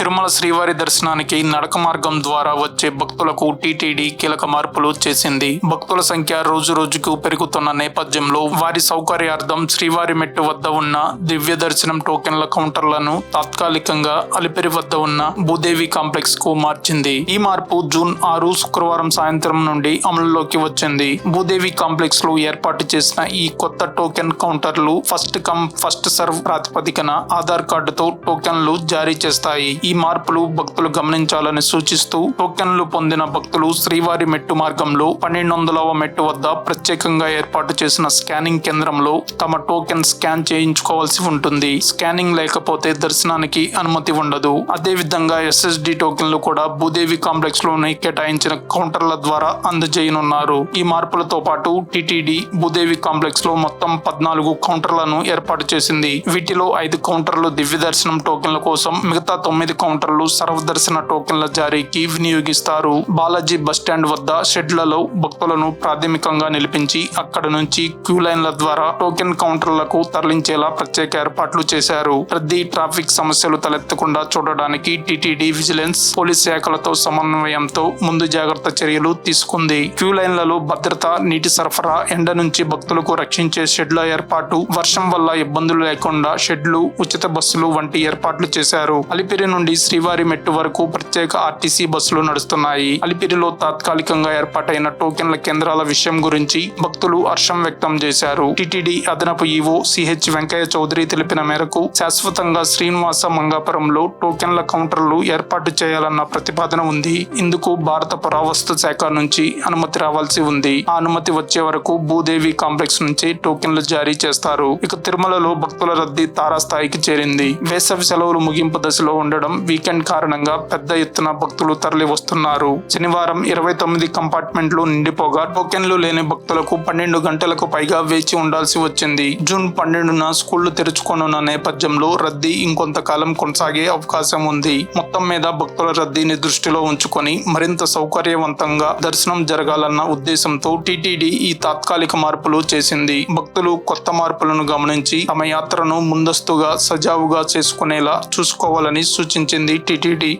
తిరుమల శ్రీవారి దర్శనానికి నడక మార్గం ద్వారా వచ్చే భక్తులకు టీటీడీ కీలక మార్పులు చేసింది. భక్తుల సంఖ్య రోజు రోజుకు పెరుగుతున్న నేపథ్యంలో వారి సౌకర్యార్థం శ్రీవారి మెట్టు వద్ద ఉన్న దివ్య దర్శనం టోకెన్ల కౌంటర్లను తాత్కాలికంగా అలిపిరి వద్ద ఉన్న భూదేవి కాంప్లెక్స్కు మార్చింది. ఈ మార్పు జూన్ ఆరు శుక్రవారం సాయంత్రం నుండి అమలులోకి వచ్చింది. భూదేవి కాంప్లెక్స్లో ఏర్పాటు చేసిన ఈ కొత్త టోకెన్ కౌంటర్లు ఫస్ట్ కమ్ ఫస్ట్ సర్వ్ ప్రాతిపదికన ఆధార్ కార్డుతో టోకెన్లు జారీ చేస్తాయి. ఈ మార్పులు భక్తులు గమనించాలని సూచిస్తూ టోకెన్లు పొందిన భక్తులు శ్రీవారి మెట్టు మార్గంలో పన్నెండు వందలవ మెట్టు వద్ద ప్రత్యేకంగా ఏర్పాటు చేసిన స్కానింగ్ కేంద్రంలో తమ టోకెన్ స్కాన్ చేయించుకోవాల్సి ఉంటుంది. స్కానింగ్ లేకపోతే దర్శనానికి అనుమతి ఉండదు. అదే విధంగా ఎస్ఎస్డి టోకెన్లు కూడా భూదేవి కాంప్లెక్స్లోని కేటాయించిన కౌంటర్ల ద్వారా అందజేయనున్నారు. ఈ మార్పులతో పాటు టిటిడి భూదేవి కాంప్లెక్స్లో మొత్తం పద్నాలుగు కౌంటర్లను ఏర్పాటు చేసింది. వీటిలో ఐదు కౌంటర్లు దివ్య దర్శనం టోకెన్ల కోసం మిగతా తొమ్మిది కౌంటర్లు సర్వదర్శన టోకెన్ల జారీకి వినియోగిస్తారు. బాలాజీ బస్టాండ్ వద్ద షెడ్లలో భక్తులను ప్రాథమికంగా నిలిపించి అక్కడ నుంచి క్యూ లైన్ల ద్వారా టోకెన్ కౌంటర్లకు తరలించేలా ప్రత్యేక ఏర్పాట్లు చేశారు. రద్దీ ట్రాఫిక్ సమస్యలు తలెత్తకుండా చూడడానికి టీటీడీ విజిలెన్స్ పోలీస్ శాఖలతో సమన్వయంతో ముందు జాగ్రత్త చర్యలు తీసుకుంది. క్యూ లైన్లలో భద్రత నీటి సరఫరా ఎండ నుంచి భక్తులకు రక్షించే షెడ్ల ఏర్పాటు వర్షం వల్ల ఇబ్బందులు లేకుండా షెడ్లు ఉచిత బస్సులు వంటి ఏర్పాట్లు చేశారు. అలిపిరి నుండి శ్రీవారి మెట్టు వరకు ప్రత్యేక ఆర్టీసీ బస్సులు నడుస్తున్నాయి. అలిపిరిలో తాత్కాలికంగా ఏర్పాటైన టోకెన్ల కేంద్రాల విషయం గురించి భక్తులు హర్షం వ్యక్తం చేశారు. టిటిడి అదనపు ఈవో సిహెచ్ వెంకయ్య చౌదరి తెలిపిన మేరకు శాశ్వతంగా శ్రీనివాస మంగాపురంలో టోకెన్ల కౌంటర్లు ఏర్పాటు చేయాలన్న ప్రతిపాదన ఉంది. ఇందుకు భారత పురావస్తు శాఖ నుంచి అనుమతి రావాల్సి ఉంది. ఆ అనుమతి వచ్చే వరకు భూదేవి కాంప్లెక్స్ నుంచి టోకెన్లు జారీ చేస్తారు. ఇక తిరుమలలో భక్తుల రద్దీ తారాస్థాయికి చేరింది. వేసవి సెలవులు ముగింపు దశలో ఉండడం వీకెండ్ కారణంగా పెద్ద ఎత్తున భక్తులు తరలి వస్తున్నారు శనివారం ఇరవై తొమ్మిది కంపార్ట్మెంట్లు నిండిపోగా టోకెన్లు లేని భక్తులకు పన్నెండు గంటలకు పైగా వేచి ఉండాల్సి వచ్చింది. జూన్ పన్నెండున స్కూళ్ళు తెరుచుకోనున్న నేపథ్యంలో రద్దీ ఇంకొంతకాలం కొనసాగే అవకాశం ఉంది. మొత్తం మీద భక్తుల రద్దీని దృష్టిలో ఉంచుకొని మరింత సౌకర్యవంతంగా దర్శనం జరగాలన్న ఉద్దేశంతో టీటీడీ ఈ తాత్కాలిక మార్పులు చేసింది. భక్తులు కొత్త మార్పులను గమనించి తమ యాత్రను ముందస్తుగా సజావుగా చేసుకునేలా చూసుకోవాలని సూచించారు సూచించింది టీటీడీ